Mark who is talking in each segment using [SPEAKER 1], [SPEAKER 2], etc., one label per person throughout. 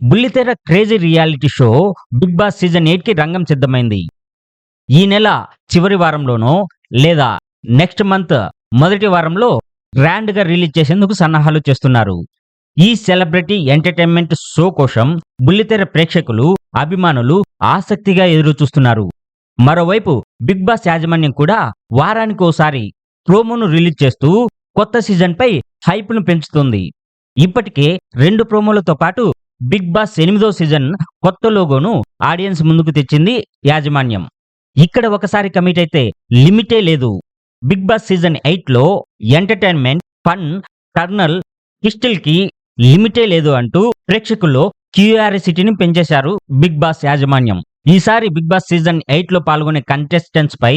[SPEAKER 1] బుల్లితెర crazy reality show Bigg Boss season ఎయిట్కి రంగం సిద్ధమైంది. ఈ నెల చివరి వారంలోనో లేదా నెక్స్ట్ మంత్ మొదటి వారంలో గ్రాండ్గా రిలీజ్ చేసేందుకు సన్నాహాలు చేస్తున్నారు. ఈ సెలబ్రిటీ ఎంటర్టైన్మెంట్ షో కోసం బుల్లితెర ప్రేక్షకులు అభిమానులు ఆసక్తిగా ఎదురు చూస్తున్నారు మరోవైపు బిగ్ బాస్ యాజమాన్యం కూడా వారానికి ఓసారి ప్రోమోను రిలీజ్ చేస్తూ కొత్త సీజన్పై హైప్ను పెంచుతుంది. ఇప్పటికే రెండు ప్రోమోలతో పాటు బిగ్ బాస్ ఎనిమిదో సీజన్ కొత్త లోగోను ఆడియన్స్ ముందుకు తెచ్చింది యాజమాన్యం. ఇక్కడ ఒకసారి కమిట్ అయితే లిమిటే లేదు. బిగ్ బాస్ సీజన్ ఎయిట్లో ఎంటర్టైన్మెంట్ ఫన్ టర్నల్ కిస్టిల్కి లిమిటే లేదు అంటూ ప్రేక్షకుల్లో క్యూఆరిసిటీని పెంచేశారు బిగ్ బాస్ యాజమాన్యం. ఈసారి బిగ్ బాస్ సీజన్ ఎయిట్లో పాల్గొనే కంటెస్టెంట్స్ పై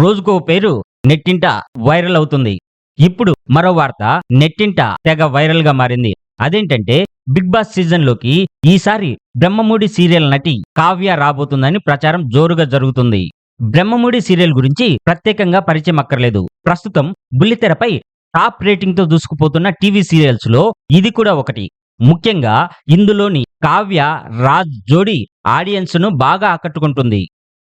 [SPEAKER 1] రోజుకో పేరు నెట్టింట వైరల్ అవుతుంది. ఇప్పుడు మరో వార్త నెట్టింట తెగ వైరల్గా మారింది. అదేంటంటే బిగ్ బాస్ సీజన్లోకి ఈసారి బ్రహ్మముడి సీరియల్ నటి కావ్య రాబోతుందని ప్రచారం జోరుగా జరుగుతుంది. బ్రహ్మముడి సీరియల్ గురించి ప్రత్యేకంగా పరిచయం అక్కర్లేదు. ప్రస్తుతం బుల్లితెరపై టాప్ రేటింగ్తో దూసుకుపోతున్న టీవీ సీరియల్స్లో ఇది కూడా ఒకటి. ముఖ్యంగా ఇందులోని కావ్య రాజ్ జోడి ఆడియన్స్ను బాగా ఆకట్టుకుంటుంది.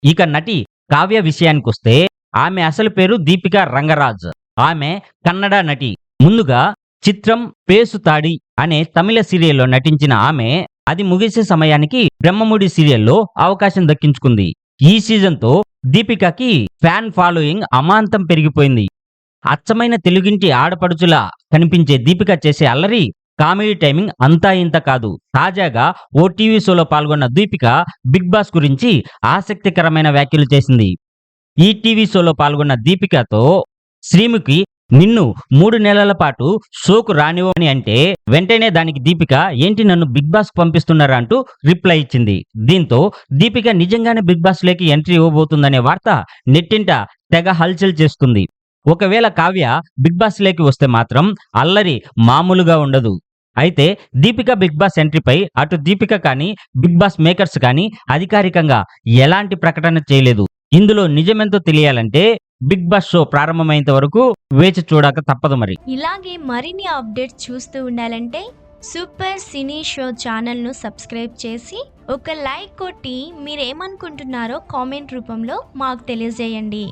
[SPEAKER 1] ఇక నటి కావ్య విషయానికొస్తే ఆమె అసలు పేరు దీపిక రంగరాజ్. ఆమె కన్నడ నటి. ముందుగా చిత్రం పేసుతాడి అనే తమిళ సీరియల్లో నటించిన ఆమె అది ముగిసే సమయానికి బ్రహ్మముడి సీరియల్లో అవకాశం దక్కించుకుంది. ఈ సీజన్తో దీపికకి ఫ్యాన్ ఫాలోయింగ్ అమాంతం పెరిగిపోయింది. అచ్చమైన తెలుగింటి ఆడపడుచులా కనిపించే దీపిక చేసే అల్లరి కామెడీ టైమింగ్ అంతా ఇంత కాదు. తాజాగా ఓ టీవీ షోలో పాల్గొన్న దీపిక బిగ్ బాస్ గురించి ఆసక్తికరమైన వ్యాఖ్యలు చేసింది. ఈ టీవీ షోలో పాల్గొన్న దీపికతో శ్రీముఖి నిన్ను మూడు నెలల పాటు షోకు రానివ్వని అంటే వెంటనే దానికి దీపిక ఏంటి నన్ను బిగ్ బాస్ పంపిస్తున్నారా? అంటూ రిప్లై ఇచ్చింది. దీంతో దీపిక నిజంగానే బిగ్ బాస్ లేకి ఎంట్రీ ఇవ్వబోతుందనే వార్త నెట్టింట తెగ హల్చల్ చేస్తుంది. ఒకవేళ కావ్య బిగ్ బాస్లోకి వస్తే మాత్రం అల్లరి మామూలుగా ఉండదు. అయితే దీపిక బిగ్ బాస్ ఎంట్రీపై అటు దీపిక కానీ బిగ్ బాస్ మేకర్స్ కానీ అధికారికంగా ఎలాంటి ప్రకటన చేయలేదు. ఇందులో నిజమెంతో తెలియాలంటే బిగ్ బాస్ షో ప్రారంభమైనంత వరకు వేచి చూడక తప్పదు మరి.
[SPEAKER 2] ఇలాగే మరిన్ని అప్డేట్స్ చూస్తూ ఉండాలంటే సూపర్ సినీ షో ఛానల్ను సబ్స్క్రైబ్ చేసి ఒక లైక్ కొట్టి మీరేమనుకుంటున్నారో కామెంట్ రూపంలో మాకు తెలియజేయండి.